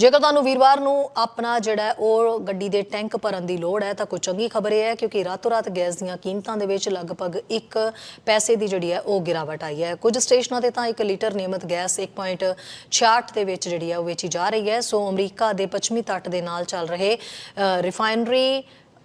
ਜੇਕਰ ਤੁਹਾਨੂੰ ਵੀਰਵਾਰ ਨੂੰ ਆਪਣਾ ਜਿਹੜਾ ਉਹ ਗੱਡੀ ਦੇ ਟੈਂਕ ਭਰਨ ਦੀ ਲੋੜ ਹੈ ਤਾਂ ਕੋਈ ਚੰਗੀ ਖਬਰ ਇਹ ਹੈ ਕਿਉਂਕਿ ਰਾਤੋਂ ਰਾਤ ਗੈਸ ਦੀਆਂ ਕੀਮਤਾਂ ਦੇ ਵਿੱਚ ਲਗਭਗ 1 ਪੈਸੇ ਦੀ ਜਿਹੜੀ ਹੈ ਉਹ ਗਿਰਾਵਟ ਆਈ ਹੈ। ਕੁਝ ਸਟੇਸ਼ਨਾਂ ਤੇ ਤਾਂ 1 ਲੀਟਰ ਨਿਯਮਤ ਗੈਸ 1.66 ਦੇ ਵਿੱਚ ਜਿਹੜੀ ਹੈ ਉਹ ਵੇਚੀ ਜਾ ਰਹੀ ਹੈ। ਸੋ ਅਮਰੀਕਾ ਦੇ ਪੱਛਮੀ ਤੱਟ ਦੇ ਨਾਲ ਚੱਲ ਰਹੇ ਅ, ਰਿਫਾਈਨਰੀ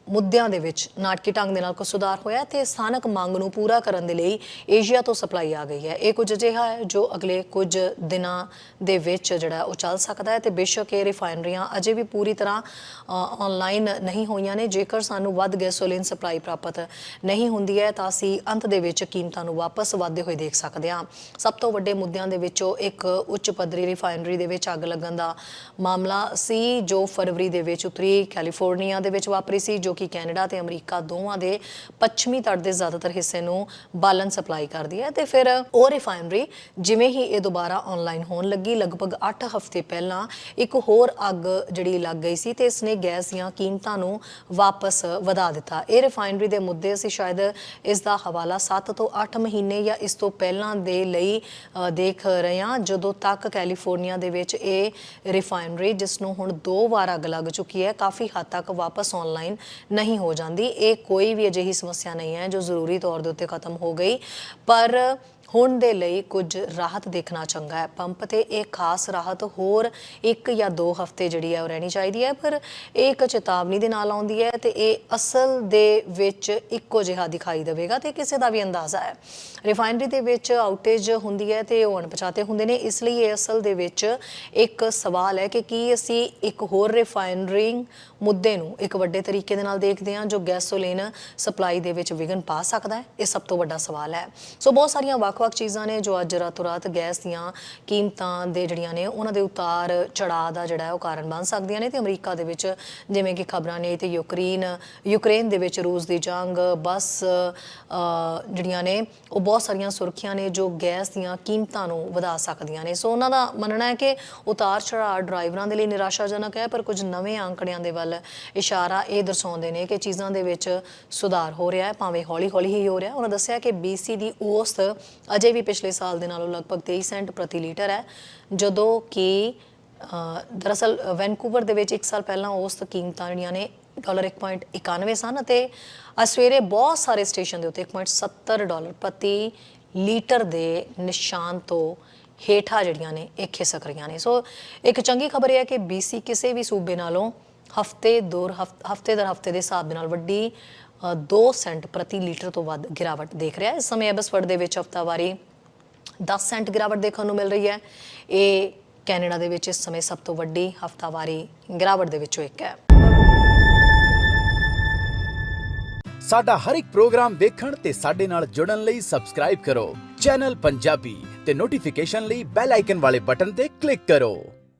ਮੁੱਦਿਆਂ ਦੇ ਵਿੱਚ ਨਾਟਕੀ ਢੰਗ ਦੇ ਨਾਲ ਕੁਝ ਸੁਧਾਰ ਹੋਇਆ ਹੈ ਤੇ ਸਥਾਨਕ ਮੰਗ ਨੂੰ ਪੂਰਾ ਕਰਨ ਦੇ ਲਈ ਏਸ਼ੀਆ ਤੋਂ ਸਪਲਾਈ ਆ ਗਈ ਹੈ। ਇਹ ਕੁਝ ਅਜਿਹਾ ਹੈ ਜੋ ਅਗਲੇ ਕੁਝ ਦਿਨਾਂ ਦੇ ਵਿੱਚ ਜਿਹੜਾ ਉਹ ਚੱਲ ਸਕਦਾ ਹੈ ਤੇ ਬੇਸ਼ੱਕ ਇਹ ਰਿਫਾਈਨਰੀਆਂ ਅਜੇ ਵੀ ਪੂਰੀ ਤਰ੍ਹਾਂ ਆਨਲਾਈਨ ਨਹੀਂ ਹੋਈਆਂ ਨੇ। ਜੇਕਰ ਸਾਨੂੰ ਵੱਧ ਗੈਸੋਲੀਨ ਸਪਲਾਈ ਪ੍ਰਾਪਤ ਨਹੀਂ ਹੁੰਦੀ ਹੈ ਤਾਂ ਅਸੀਂ ਅੰਤ ਦੇ ਵਿੱਚ ਕੀਮਤਾਂ ਨੂੰ ਵਾਪਸ ਵਧਦੇ ਹੋਏ ਦੇਖ ਸਕਦੇ ਹਾਂ। ਸਭ ਤੋਂ ਵੱਡੇ ਮੁੱਦਿਆਂ ਦੇ ਵਿੱਚੋਂ ਇੱਕ ਉੱਚ ਪੱਧਰੀ ਰਿਫਾਈਨਰੀ ਦੇ ਵਿੱਚ ਅੱਗ ਲੱਗਣ ਦਾ ਮਾਮਲਾ ਸੀ, ਜੋ ਫਰਵਰੀ ਦੇ ਵਿੱਚ ਉੱਤਰੀ ਕੈਲੀਫੋਰਨੀਆ ਦੇ ਵਿੱਚ ਵਾਪਰੀ ਸੀ, ਜੋ ਕਿ ਕੈਨੇਡਾ ਤੇ ਅਮਰੀਕਾ ਦੋਵਾਂ ਦੇ ਪੱਛਮੀ ਤੱਟ ਦੇ ਜ਼ਿਆਦਾਤਰ ਹਿੱਸੇ ਨੂੰ ਬਾਲਨ ਸਪਲਾਈ ਕਰਦੀ ਹੈ ਤੇ ਫਿਰ ਉਹ ਰਿਫਾਈਨਰੀ ਜਿਵੇਂ ਹੀ ਇਹ ਦੁਬਾਰਾ ਆਨਲਾਈਨ ਹੋਣ ਲੱਗੀ, ਲਗਭਗ 8 ਹਫ਼ਤੇ ਪਹਿਲਾਂ ਇੱਕ ਹੋਰ ਅੱਗ ਜਿਹੜੀ ਲੱਗ ਗਈ ਸੀ ਤੇ ਇਸਨੇ ਗੈਸ ਦੀਆਂ ਕੀਮਤਾਂ ਨੂੰ ਵਾਪਸ ਵਧਾ ਦਿੱਤਾ। ਇਹ ਰਿਫਾਈਨਰੀ ਦੇ ਮੁੱਦੇ ਅਸੀਂ ਸ਼ਾਇਦ ਇਸ ਦਾ ਹਵਾਲਾ 7 ਤੋਂ 8 ਮਹੀਨੇ ਜਾਂ ਇਸ ਤੋਂ ਪਹਿਲਾਂ ਦੇ ਲਈ ਦੇਖ ਰਹੇ ਹਾਂ। ਜਦੋਂ ਤੱਕ ਕੈਲੀਫੋਰਨੀਆ ਦੇ ਵਿੱਚ ਇਹ ਰਿਫਾਈਨਰੀ, ਜਿਸ ਨੂੰ ਹੁਣ ਦੋ ਵਾਰ ਅੱਗ ਲੱਗ ਚੁੱਕੀ ਹੈ, ਕਾਫੀ ਹੱਦ ਤੱਕ ਵਾਪਸ ਆਨਲਾਈਨ ਨਹੀਂ ਹੋ ਜਾਂਦੀ। ਇਹ ਕੋਈ ਵੀ ਅਜਿਹੀ ਸਮੱਸਿਆ ਨਹੀਂ ਹੈ ਜੋ ਜ਼ਰੂਰੀ ਤੌਰ ਦੇ ਉੱਤੇ ਖਤਮ ਹੋ ਗਈ। ਪਰ ਹੁਣ ਦੇ ਲਈ ਕੁਝ ਰਾਹਤ ਦੇਖਣਾ ਚੰਗਾ ਹੈ। ਪੰਪ ਤੇ ਇਹ ਖਾਸ ਰਾਹਤ ਹੋਰ ਇੱਕ ਜਾਂ ਦੋ ਹਫ਼ਤੇ ਜਿਹੜੀ ਹੈ ਉਹ ਰਹਿਣੀ ਚਾਹੀਦੀ ਹੈ, ਪਰ ਇਹ ਇੱਕ ਚੇਤਾਵਨੀ ਦੇ ਨਾਲ ਆਉਂਦੀ ਹੈ ਤੇ ਇਹ ਅਸਲ ਦੇ ਵਿੱਚ ਇੱਕੋ ਜਿਹਾ ਦਿਖਾਈ ਦੇਵੇਗਾ ਤੇ ਕਿਸੇ ਦਾ ਵੀ ਅੰਦਾਜ਼ਾ ਹੈ। ਰਿਫਾਈਨਰੀ ਦੇ ਵਿੱਚ ਆਊਟੇਜ ਹੁੰਦੀ ਹੈ ਤੇ ਉਹ ਅਣਪਛਾਤੇ ਹੁੰਦੇ ਨੇ, ਇਸ ਲਈ ਇਹ ਅਸਲ ਦੇ ਵਿੱਚ ਇੱਕ ਸਵਾਲ ਹੈ ਕਿ ਕੀ ਅਸੀਂ ਇੱਕ ਹੋਰ ਰਿਫਾਈਨਰਿੰਗ ਮੁੱਦੇ ਨੂੰ ਇੱਕ ਵੱਡੇ ਤਰੀਕੇ ਦੇ ਨਾਲ ਦੇਖਦੇ ਹਾਂ ਜੋ ਗੈਸੋਲੀਨ ਸਪਲਾਈ ਦੇ ਵਿੱਚ ਵਿਘਨ ਪਾ ਸਕਦਾ ਹੈ? ਇਹ ਸਭ ਤੋਂ ਵੱਡਾ ਸਵਾਲ ਹੈ। ਸੋ ਬਹੁਤ ਸਾਰੀਆਂ ਵੱਖ-ਵੱਖ ਚੀਜ਼ਾਂ ਨੇ ਜੋ ਅੱਜ ਰਾਤੋਂ ਰਾਤ ਗੈਸ ਦੀਆਂ ਕੀਮਤਾਂ ਦੇ ਜਿਹੜੀਆਂ ਨੇ, ਉਹਨਾਂ ਦੇ ਉਤਾਰ ਚੜਾਅ ਦਾ ਜਿਹੜਾ ਉਹ ਕਾਰਨ ਬਣ ਸਕਦੀਆਂ ਨੇ। ਤੇ ਅਮਰੀਕਾ ਦੇ ਵਿੱਚ ਜਿਵੇਂ ਕਿ ਖਬਰਾਂ ਨੇ ਤੇ ਯੂਕਰੇਨ ਯੂਕਰੇਨ ਦੇ ਵਿੱਚ ਰੂਸ ਦੀ ਜੰਗ, ਬਸ ਜਿਹੜੀਆਂ ਨੇ, ਉਹ ਬਹੁਤ ਸਾਰੀਆਂ ਸੁਰਖੀਆਂ ਨੇ ਜੋ ਗੈਸ ਦੀਆਂ ਕੀਮਤਾਂ ਨੂੰ ਵਧਾ ਸਕਦੀਆਂ ਨੇ। ਸੋ ਉਹਨਾਂ ਦਾ ਮੰਨਣਾ ਹੈ ਕਿ ਉਤਾਰ ਚੜਾਅ ਡਰਾਈਵਰਾਂ ਦੇ ਲਈ ਨਿਰਾਸ਼ਾਜਨਕ ਹੈ, ਪਰ ਕੁਝ ਨਵੇਂ ਅੰਕੜਿਆਂ ਦੇ ਵੱਲ ਇਸ਼ਾਰਾ ਇਹ ਦਰਸਾਉਂਦੇ ਨੇ ਕਿ ਚੀਜ਼ਾਂ ਦੇ ਵਿੱਚ ਸੁਧਾਰ ਹੋ ਰਿਹਾ ਹੈ, ਭਾਵੇਂ ਹੌਲੀ-ਹੌਲੀ ਹੀ ਹੋ ਰਿਹਾ ਉਹਨਾਂ ਦੱਸਿਆ ਕਿ BC ਦੀ ਔਸਤ ਅਜੇ ਵੀ ਪਿਛਲੇ ਸਾਲ ਦੇ ਨਾਲੋਂ ਲਗਭਗ 23 ਸੈਂਟ ਪ੍ਰਤੀ ਲੀਟਰ ਹੈ। ਜਦੋਂ ਕਿ ਦਰਅਸਲ ਵੈਨਕੂਵਰ ਦੇ ਵਿੱਚ 1 ਸਾਲ ਪਹਿਲਾਂ ਉਸ ਕੀਮਤਾਂ ਜਿਹੜੀਆਂ ਨੇ, ਡਾਲਰ 1.91 ਸਨ ਅਤੇ ਸਵੇਰੇ ਬਹੁਤ ਸਾਰੇ ਸਟੇਸ਼ਨ ਦੇ ਉੱਤੇ 1.70 ਡਾਲਰ ਪ੍ਰਤੀ ਲੀਟਰ ਦੇ ਨਿਸ਼ਾਨ ਤੋਂ ਹੇਠਾਂ ਜਿਹੜੀਆਂ ਨੇ, ਇਹ ਖਿਸਕ ਰਹੀਆਂ ਨੇ। ਸੋ, ਇੱਕ ਚੰਗੀ ਖਬਰ ਇਹ ਹੈ ਕਿ BC ਕਿਸੇ ਵੀ ਸੂਬੇ ਨਾਲੋਂ ਹਫ਼ਤੇ ਦੌਰ ਹਫ਼ਤੇ ਦਰ ਹਫ਼ਤੇ ਦੇ ਹਿਸਾਬ ਦੇ ਨਾਲ ਵੱਡੀ 2 ਸੈਂਟ ਪ੍ਰਤੀ ਲੀਟਰ ਤੋਂ ਵੱਧ ਗਿਰਾਵਟ ਦੇਖ ਰਿਹਾ ਹੈ। ਇਸ ਸਮੇਂ ਐਬਸਫਰਡ ਦੇ ਵਿੱਚ ਹਫਤਾਵਾਰੀ 10 ਸੈਂਟ ਗਿਰਾਵਟ ਦੇਖਣ ਨੂੰ ਮਿਲ ਰਹੀ ਹੈ। ਇਹ ਕੈਨੇਡਾ ਦੇ ਵਿੱਚ ਇਸ ਸਮੇਂ ਸਭ ਤੋਂ ਵੱਡੀ ਹਫਤਾਵਾਰੀ ਗਿਰਾਵਟ ਦੇ ਵਿੱਚੋਂ ਇੱਕ ਹੈ। ਸਾਡਾ ਹਰ ਇੱਕ ਪ੍ਰੋਗਰਾਮ ਵੇਖਣ ਤੇ ਸਾਡੇ ਨਾਲ ਜੁੜਨ ਲਈ ਸਬਸਕ੍ਰਾਈਬ ਕਰੋ। ਚੈਨਲ ਪੰਜਾਬੀ ਤੇ ਨੋਟੀਫਿਕੇਸ਼ਨ ਲਈ ਬੈਲ ਆਈਕਨ ਵਾਲੇ ਬਟਨ ਤੇ ਕਲਿੱਕ ਕਰੋ।